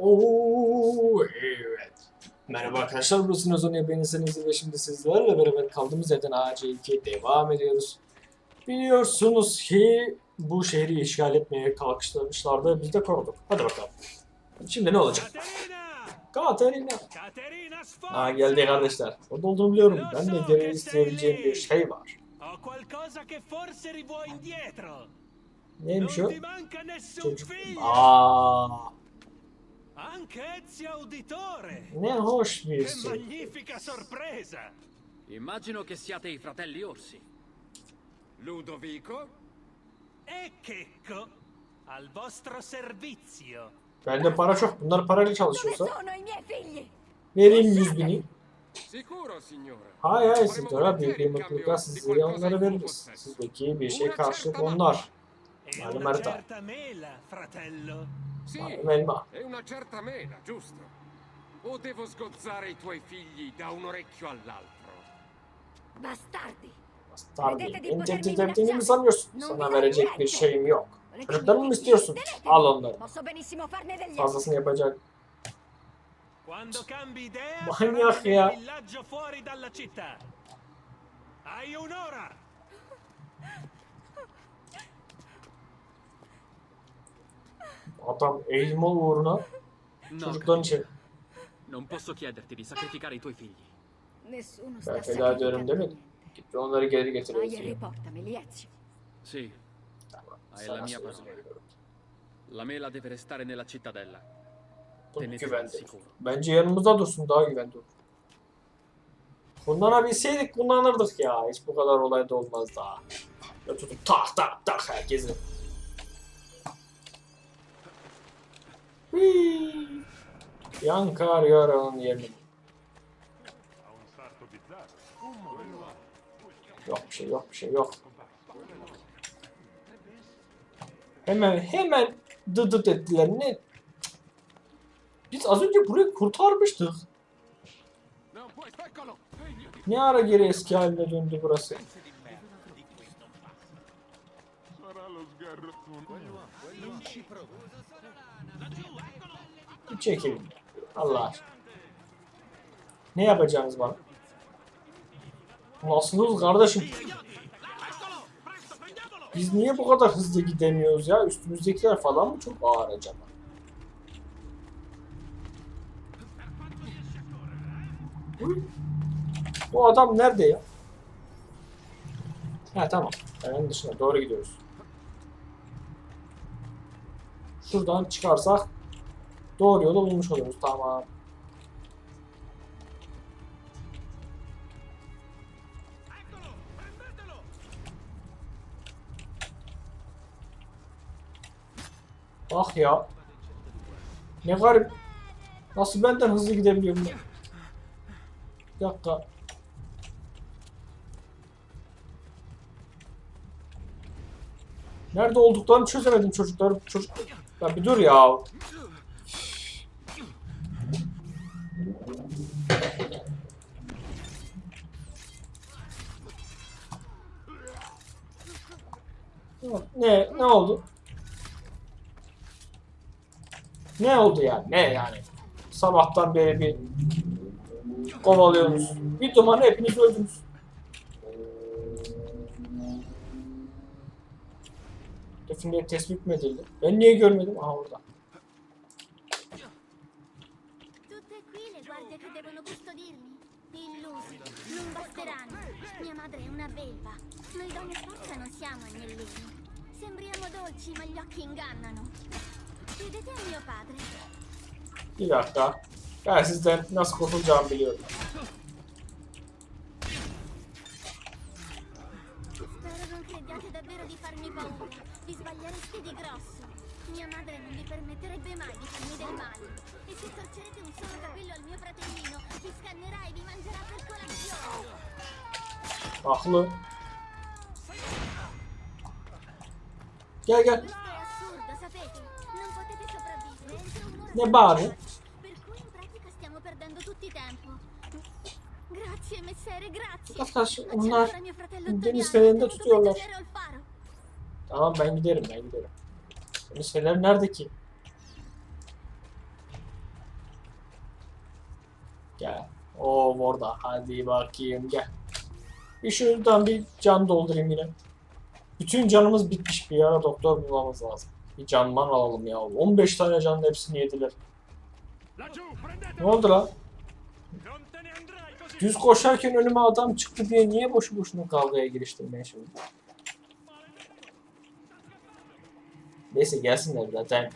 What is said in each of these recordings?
Oo evet. Merhaba arkadaşlar burası Nozonya beğenirseniz ve şimdi sizlerle beraber kaldığımız yerden AC2 devam ediyoruz. Biliyorsunuz ki bu şehri işgal etmeye kalkışlamışlardı biz de koruduk. Hadi bakalım. Şimdi ne olacak? Katerina. Aa geldi kardeşler. Orada olduğunu biliyorum. Ben de geri isteyebileceğim bir şey var. Neymiş o? Çocuk. figlio! Anche Ezio Auditore! ne hoş bir Che şey. magnifica sorpresa! Immagino che siate i fratelli Orsi. Ludovico? E Checco! Al vostro servizio! Bende para çok. Bunlar parayla çalışıyorsa sono i miei figli? vereyim 100 bini. Sicuro, signora. Hayır hayır sizlere büyük bir mutlulukla sizlere onları veririz. Sizdeki bir şey karşılık onlar. E Vale, una Marta. certa mela, fratello! Sì, Malum elma. e una certa mela, giusto? O devo sgozzare i tuoi figli da un orecchio all'altro? Bastardi! Tabii. Vedete di En potermi tek ettiğini mi minacciare? sanıyorsun? Non Sana vi verecek date bir niente. şeyim yok. Volete Çocuklarımı i mı miei istiyorsun? figli? Teneteli. Al onları. Posso benissimo farne degli altri. Fazlasını yapacak. Quando cambi idea, Manyak sarai ya. nel villaggio fuori dalla città! Hai un'ora! Adam eğilme uğruna çocukların için. non posso chiederti di sacrificare i tuoi figli. Nessuno sta Ben feda ediyorum sacrificando demedim. niente. Git onları geri getiriyoruz. e riportameli, Ezio. Sì, Tamam. Hai Sana la mia söz parola. veriyorum. la mela deve restare nella cittadella. Bu Teneteli al güvende. sicuro. Bence yanımızda dursun daha güvende olur. Kullanabilseydik kullanırdık ya. Hiç bu kadar olay da olmaz daha. Ya tutup tak tak tak herkesi. Hii. Yankar yaranın yerini. Yok bir şey yok bir şey yok. Hemen hemen dıdıt ettiler ne? Biz az önce burayı kurtarmıştık. Ne ara geri eski haline döndü burası? Bir çekilin. Allah aşkına. Ne yapacaksınız bana? Nasılsınız kardeşim? Biz niye bu kadar hızlı gidemiyoruz ya? Üstümüzdekiler falan mı çok ağır acaba? Bu adam nerede ya? Ha tamam. Hemen dışına doğru gidiyoruz. Şuradan çıkarsak doğru yolu bulmuş oluruz. Tamam. Ah ya. Ne garip. Nasıl benden hızlı gidebiliyorum ben? Bir dakika. Nerede olduklarını çözemedim çocuklar. Çocuk... Ya bir dur ya. Ne ne oldu? Ne oldu yani? Ne yani? Sabahtan beri bir kovalıyorsunuz. Bir duman hepiniz öldünüz. Dolci, ma gli occhi ingannano. Chiedete a mio padre. Bir dakika. Ben sizden nasıl kurtulacağımı biliyorum. Grazie, messere, grazie. Arkadaş Ma c'è onlar deniz fenerinde tutuyorlar. Tamam ben giderim ben giderim. Deniz feneri nerede ki? Gel. O orada. Hadi bakayım gel. Bir şuradan bir can doldurayım yine. Bütün canımız bitmiş. Bir ara doktor bulmamız lazım. Bir canman alalım ya. 15 tane canın hepsini yediler. Ne oldu lan? Düz koşarken önüme adam çıktı diye niye boşu boşuna kavgaya giriştim ben şimdi? Neyse gelsinler zaten.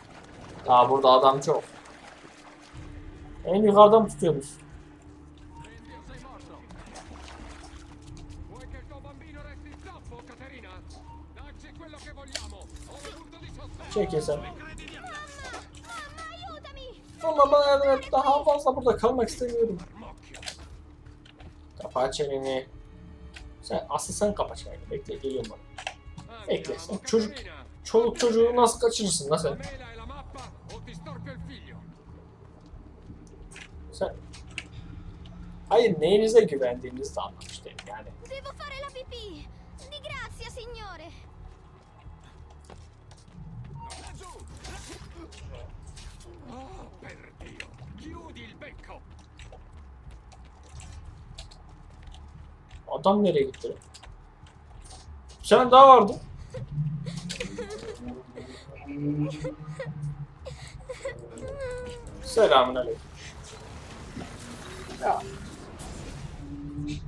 Daha burada adam çok. En yukarıdan tutuyoruz. Çekil sen. Ama bana yardım et. Daha fazla burada kalmak istemiyorum. Kapa çeneni. Sen, asıl sen kapa çeneni. Bekle geliyorum bak. Bekle sen çocuk, çoluk çocuğu nasıl kaçırırsın lan La sen? Sen... Hayır neyinize güvendiğinizi de anlamış değilim yani. Devo fare la pipì! Di grazia, signore! Adam nereye gitti? Sen daha vardı. Selamünaleyküm. Ya.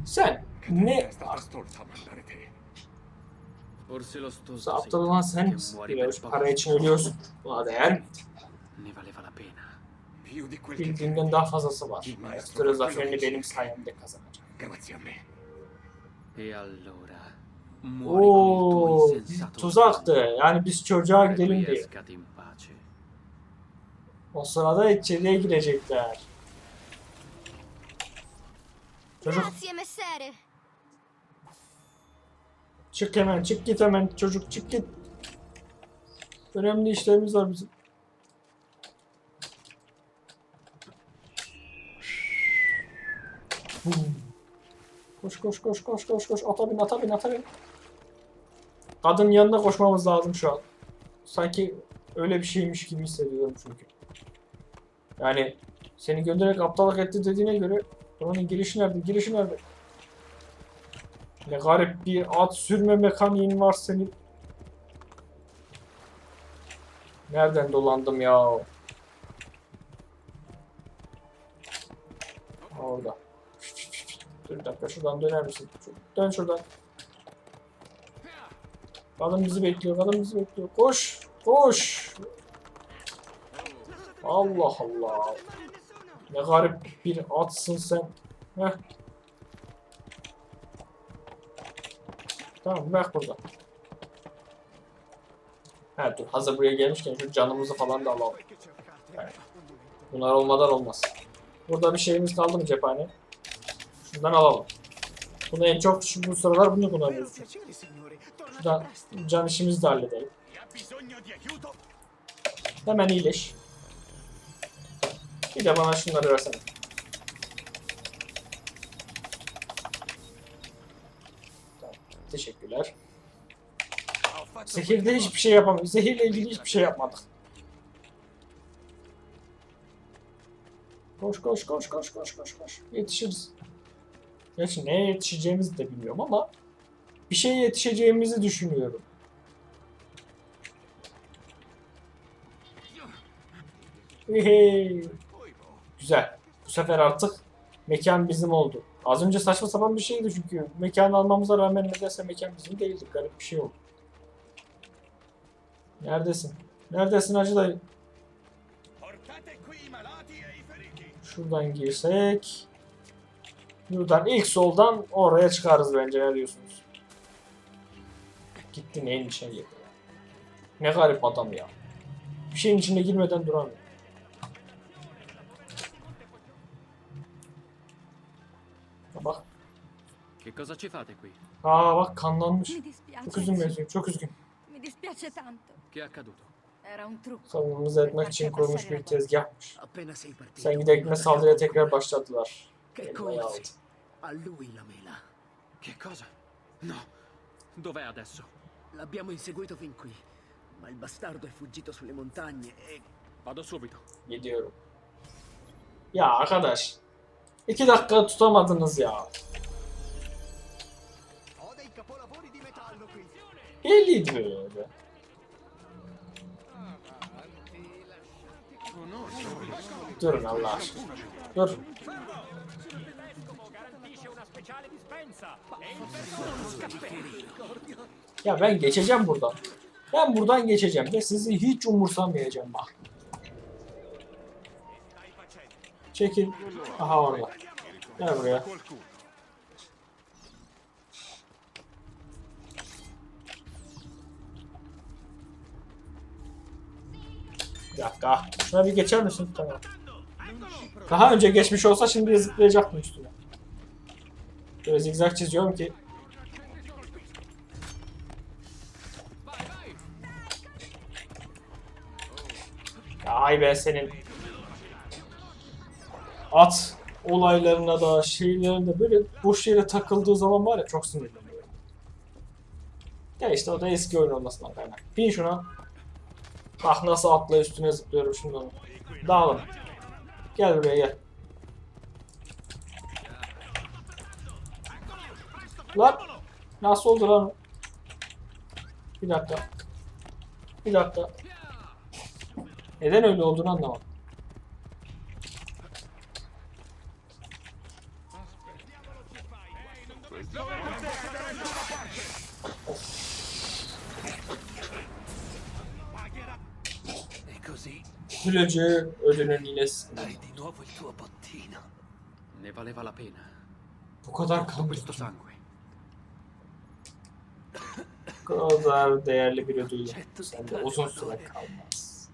Sen ne stoso aptal olan sen para için ölüyorsun. Buna değer mi? ne valeva la pena. Più di quel che Bildiğinden daha fazlası var. Maestro zaferini benim sayemde kazanacak. E allora Oo, tuzaktı. Yani biz çocuğa gidelim diye. O sırada içeriye girecekler. Çocuk çık hemen çık git hemen çocuk çık git. Önemli işlerimiz var bizim. Hmm. Koş koş koş koş koş koş ata bin ata bin ata bin. Kadın yanına koşmamız lazım şu an. Sanki öyle bir şeymiş gibi hissediyorum çünkü. Yani seni göndererek aptallık etti dediğine göre onun girişi nerede? Girişi nerede? Ne garip bir at sürme mekaniğin var senin. Nereden dolandım ya? Orada. Dur bir dakika şuradan döner misin? Dön şuradan. Kadın bizi bekliyor, kadın bizi bekliyor. Koş, koş. Allah Allah. Ne garip bir atsın sen. Heh. Tamam bırak burada. Ha dur hazır buraya gelmişken şu canımızı falan da alalım. Bunlar olmadan olmaz. Burada bir şeyimiz kaldı mı cephane? Şuradan alalım. Bunu en çok şu bu sıralar bunu kullanıyoruz. Şuradan can işimizi de halledelim. Hemen iyileş. Bir de bana şunları versene. Teşekkürler. Zehirde hiçbir şey yapamadık. Zehirle ilgili hiçbir şey yapmadık. Koş koş koş koş koş koş koş. Yetişiriz. Gerçi neye yetişeceğimizi de bilmiyorum ama bir şeye yetişeceğimizi düşünüyorum. Güzel. Bu sefer artık mekan bizim oldu. Az önce saçma sapan bir şeydi çünkü mekanı almamıza rağmen nedense mekan bizim değildi. Garip bir şey oldu. Neredesin? Neredesin Hacı dayı? Şuradan girsek. Buradan ilk soldan oraya çıkarız bence ne diyorsunuz? Gitti neyin içine girdi ya. Ne garip adam ya. Bir şeyin içine girmeden duramıyor. Bak. Che? Aa bak kanlanmış. Çok benziyor. Çok üzgün. Mi dispiace tanto. Etmek için kurulmuş bir tezgahmış. Sen giderken saldırıya tekrar başladılar. Che corsi. A lui la mela. Che cosa? No. Dov'è adesso? L'abbiamo inseguito fin qui. Ma il bastardo è fuggito sulle montagne e Vado subito. Gidiyorum. Ya arkadaş. İki dakika tutamadınız ya. Ho dei capolavori di metallo qui. Belliydi böyle. Durun Allah aşkına. Dur. Ya ben geçeceğim buradan. Ben buradan geçeceğim ve sizi hiç umursamayacağım bak. Çekil. Aha orada. Gel buraya. Bir dakika. Şuna bir geçer misin? Tamam. Daha önce geçmiş olsa şimdi zıplayacaktım üstüne. Böyle zigzag çiziyorum ki ay be senin at olaylarına da şeylerinde böyle boş yere takıldığı zaman var ya çok sinirleniyorum. Ya işte o da eski oyun olmasından kaynak. Bin şuna. Bak nasıl atla üstüne zıplıyorum şimdi onu. Dağılın. Gel buraya gel. Lan nasıl oldu lan? Bir dakika. Bir dakika. Neden öyle olduğunu anlamadım. E Gülece ödünün bottino. Ne valeva la pena. Bu kadar kan, kadar değerli bir ödül sende uzun süre kalmaz.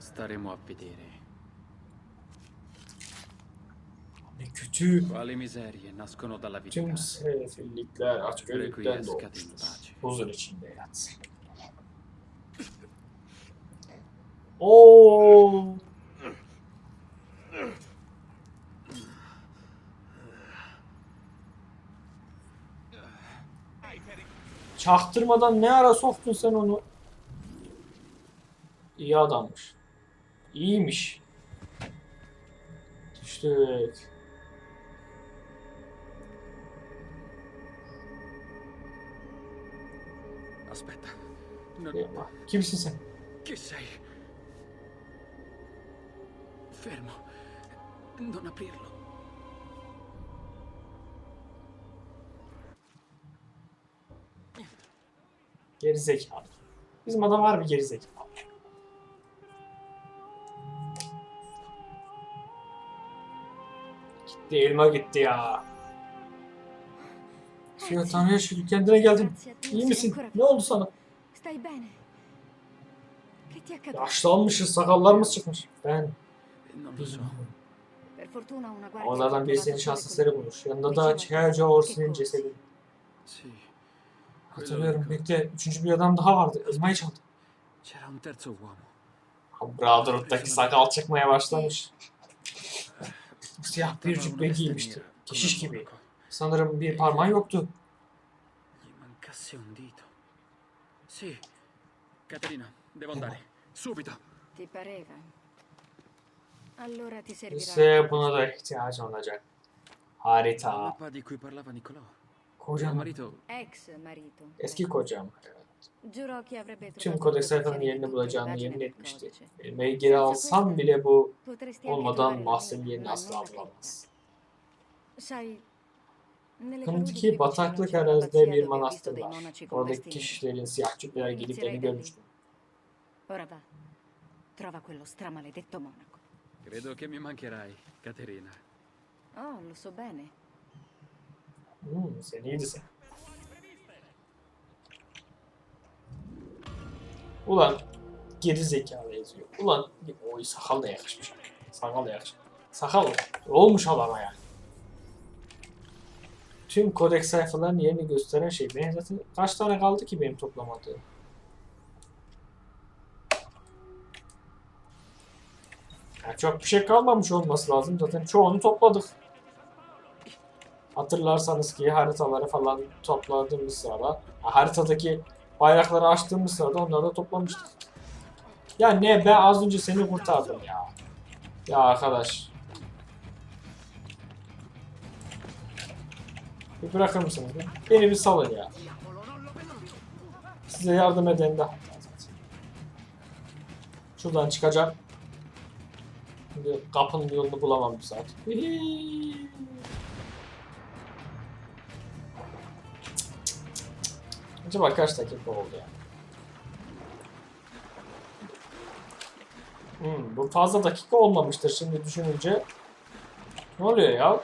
Staremo a vedere. Ne kötü. Quali miserie nascono dalla vita. Tüm sefillikler açgözlükten doğmuştur. Huzur içinde yatsın. Oo. Çaktırmadan ne ara soktun sen onu? İyi adammış. İyiymiş. Düştük. Aspetta. Yapma. Kimsin sen? Chi sei? Fermo. Non aprirlo. Geri zekalı. Bizim adam var bir geri zekalı. Gitti elma gitti ya. Suya Tanrı'ya şükür kendine geldin. İyi misin? Ne oldu sana? Stai bene? Che ti è accaduto? Yaşlanmışız, sakallarımız çıkmış. Ben guardia Onlardan ci ha biri trovato senin solo şans con eseri lui. bulmuş. Yanında da Çerca Orsi'nin cesedi. Hatırlıyorum. Bekle. Üçüncü bir adam daha vardı. Elmayı çaldı. Brotherhood'daki sakal çıkmaya başlamış. Siyah bir cübbe giymişti. Keşiş gibi. Sanırım bir parmağı yoktu. Sì. Caterina, devo andare. Subito. Ti pareva? Allora ti servirà. İşte buna da ihtiyacın olacak. La Harita. mappa di cui parlava Nicolò. Kocam. marito Ex marito. Eski kocam. Tüm kodeks sayfanın yerini bulacağını yemin etmişti. codice. Elmayı geri alsam bile bu olmadan mia, yerini asla bulamaz. Vicino bataklık arazide bir manastır var. Oradaki kişilerin siyah cübbeler giydiklerini görmüştüm. Ora va. Trova quello stramaledetto monaco. credo che mi mancherai, Caterina. Oh, lo so bene. Hmm, sen iyiydi sen. Ulan geri zekalı yazıyor. Ulan oy sakal da yakışmış. Sakal da yakışmış. Sakal olmuş adama yani. Tüm kodeks sayfalarının yerini gösteren şey. Benim zaten kaç tane kaldı ki benim toplamadığım? Ya çok bir şey kalmamış olması lazım. Zaten çoğunu topladık. Hatırlarsanız ki haritaları falan topladığımız sırada haritadaki bayrakları açtığımız sırada onları da toplamıştık. Ya ne ben az önce seni kurtardım ya. Ya arkadaş. Bir bırakır mısınız? Beni bir salın ya. Size yardım eden de. Şuradan çıkacağım. Şimdi kapının yolunu bulamam bir saat. Hihii. Acaba kaç dakika oldu ya? Hmm, bu fazla dakika olmamıştır şimdi düşününce. Ne oluyor ya?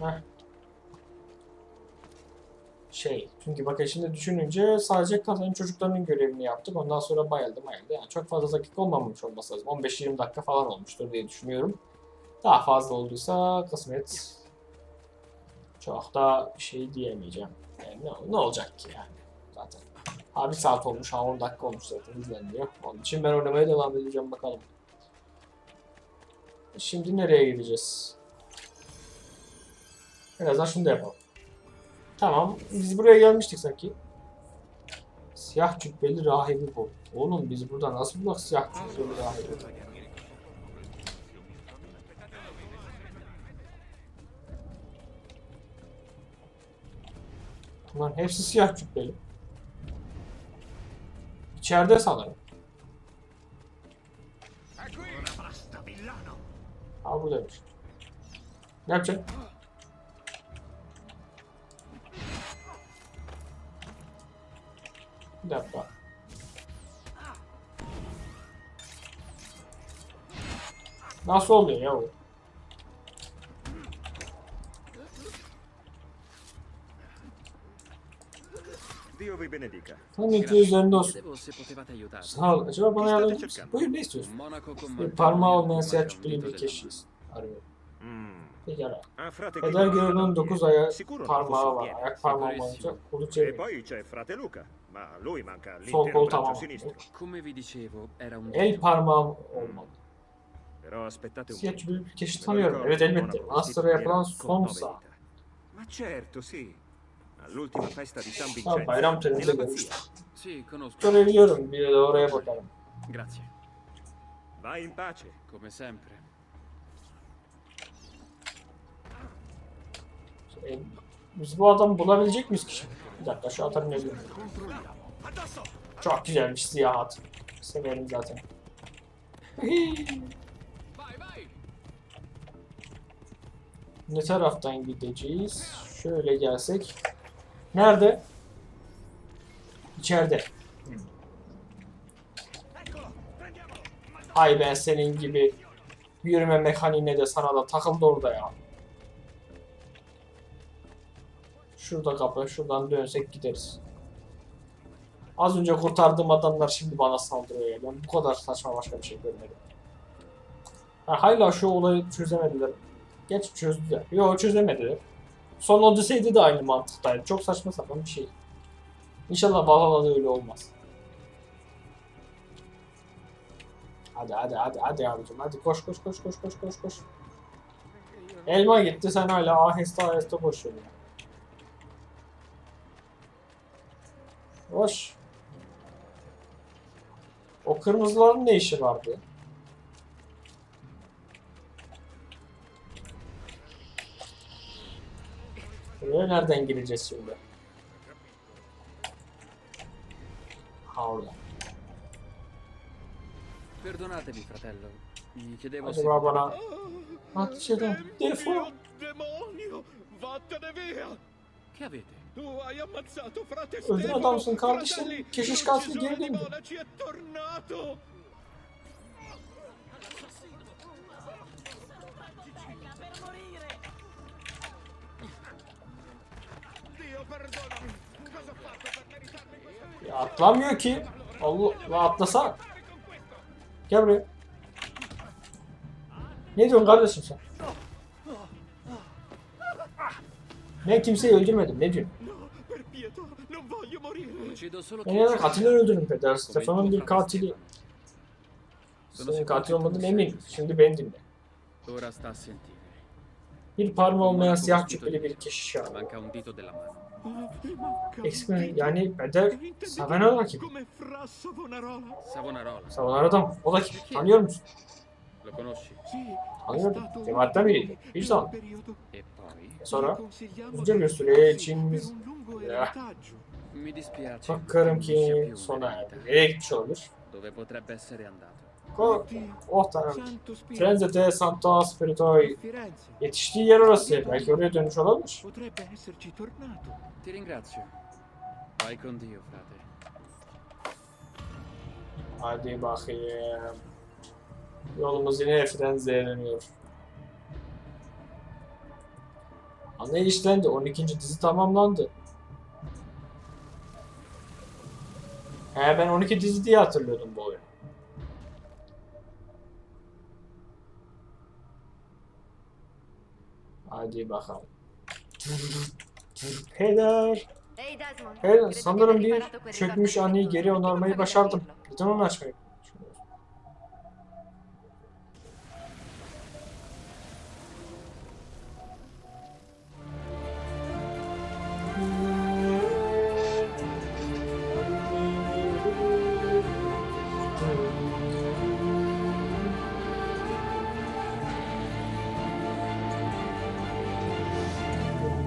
Heh. Şey, çünkü bakın şimdi düşününce sadece kazanın çocuklarının görevini yaptık. Ondan sonra bayıldı bayıldı. Yani çok fazla dakika olmamış olması lazım. 15-20 dakika falan olmuştur diye düşünüyorum. Daha fazla olduysa kısmet. Çok da bir şey diyemeyeceğim. Yani ne, ne olacak ki yani zaten. Ha bir saat olmuş, ha 10 dakika olmuş zaten izlenmiyor. Onun için ben oynamaya devam edeceğim bakalım. Şimdi nereye gideceğiz? Birazdan şunu da yapalım. Tamam, biz buraya gelmiştik sanki. Siyah cübbeli rahibi bu. Oğlum biz burada nasıl bulduk siyah cübbeli rahibi? Bunların hepsi siyah cübbeli. İçeride sanırım. Ha buradaymış. Ne yapacaksın? Bir dakika. Nasıl oluyor ya bu? Dio vi benedica. Tanrı üzerinde olsun. Sağ ol. Acaba bana yardım eder misin? Buyur ne istiyorsun? Monaco con Bir parmağı olmayan siyah dito bir keşiyiz. Arıyorum. Mm. Pekala. Ah, frate Peder Guido, görevinin 9 aya Sicuro non parmağı var. Ayak parmağı olunca kolu E çeviriyor. poi c'è frate Luca, ma lui manca Sol l'intero kol braccio tamam. sinistro. Come vi dicevo, era un El dito. parmağım olmalı. Però aspettate un Siyah po'. cübbeli bir keşi tanıyorum. Evet elbette. Manastır'a yapılan son dita. Ma certo, sì. All'ultima festa di San Ha, Vincenzo. bayram töreninde nell'abbazia. görmüştüm. Sì, conosco. Görebiliyorum. Bir de oraya bakalım. Grazie. Vai in pace. Come sempre. E, biz bu adamı bulabilecek miyiz ki şimdi? Bir dakika şu atarı ne. Çok güzelmiş siyah at. Severim zaten. ne taraftan gideceğiz? Şöyle gelsek. Nerede? İçeride. Ay ben senin gibi yürüme mekaniğine de sana da takıldı orada ya. Şurada kapı, şuradan dönsek gideriz. Az önce kurtardığım adamlar şimdi bana saldırıyor ya. Ben bu kadar saçma başka bir şey görmedim. Ha, hala şu olayı çözemediler. Geç çözdüler. Yok çözemediler. Son Odyssey'de de aynı mantıktaydı. Çok saçma sapan bir şey. İnşallah Valhalla'da öyle olmaz. Hadi hadi hadi hadi abicim hadi koş koş koş koş koş koş koş. Elma gitti sen hala aheste aheste koşuyorsun ya. Hoş. O kırmızıların ne işi vardı? Buraya nereden gireceğiz şimdi? Ha orada. Perdonatemi, fratello. Mi chiedevo se Acaba bana... Ateş eden defol. demonio! Vattene via! Che avete? Tu hai ammazzato frate Öldün Stefano! adamsın kardeşim. Keşiş katili geri döndü. Ya atlamıyor ki. Allah, la atlasana. Gel buraya. Ne diyorsun kardeşim sen? Ben kimseyi öldürmedim. Ne diyorsun? Ben ya katili öldürdüm peder. Stefan'ın bir katili. Senin katil mi eminim. Şimdi beni dinle. Ora sta a sentire. Bir parmağı olmayan siyah cübbeli bir della mano. Eksik mi? Yani Beder Savonarola kim? Come fra Savonarola? Savonarola. Savonarola O da kim? Tanıyor musun? Lo conosci? Sì, Tanıyorum. Cemaatten biriydi. Hiç zaman. E poi? Sonra consigliamo uzun bir süre için Ya. bakarım ki sona erdi. Nereye gitmiş olabilir? Dove potrebbe essere andato? Oh tanrım. Santo Spirito. Firenze'de Santa Spirito'yu Firenze. yetiştiği yer orası. Belki oraya dönmüş olabilir. Hadi bakayım. Yolumuz yine Firenze'ye dönüyor. Ana işlendi. 12. dizi tamamlandı. He ben 12 dizi diye hatırlıyordum bu oyunu. Hadi bakalım. Peder. Di sanırım bir çökmüş del geri onarmayı başardım. Neden onu açmayı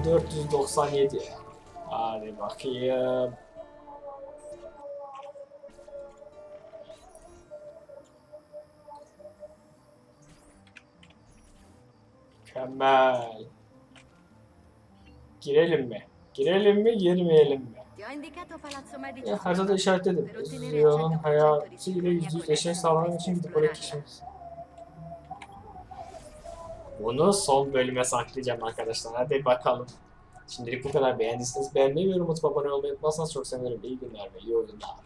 ...497. Hadi bakayım. Mükemmel. Girelim mi? Girelim mi, girmeyelim mi? Ya, haritada işaretledim. 100% hayatı ile yüz collezione sağlamak için gidip oraya. Bunu son bölüme saklayacağım arkadaşlar. Hadi bakalım. Şimdilik bu kadar. Beğendiyseniz beğenmeyi ve atıp abone olmayı unutmazsanız çok sevinirim. İyi günler ve iyi oyunlar.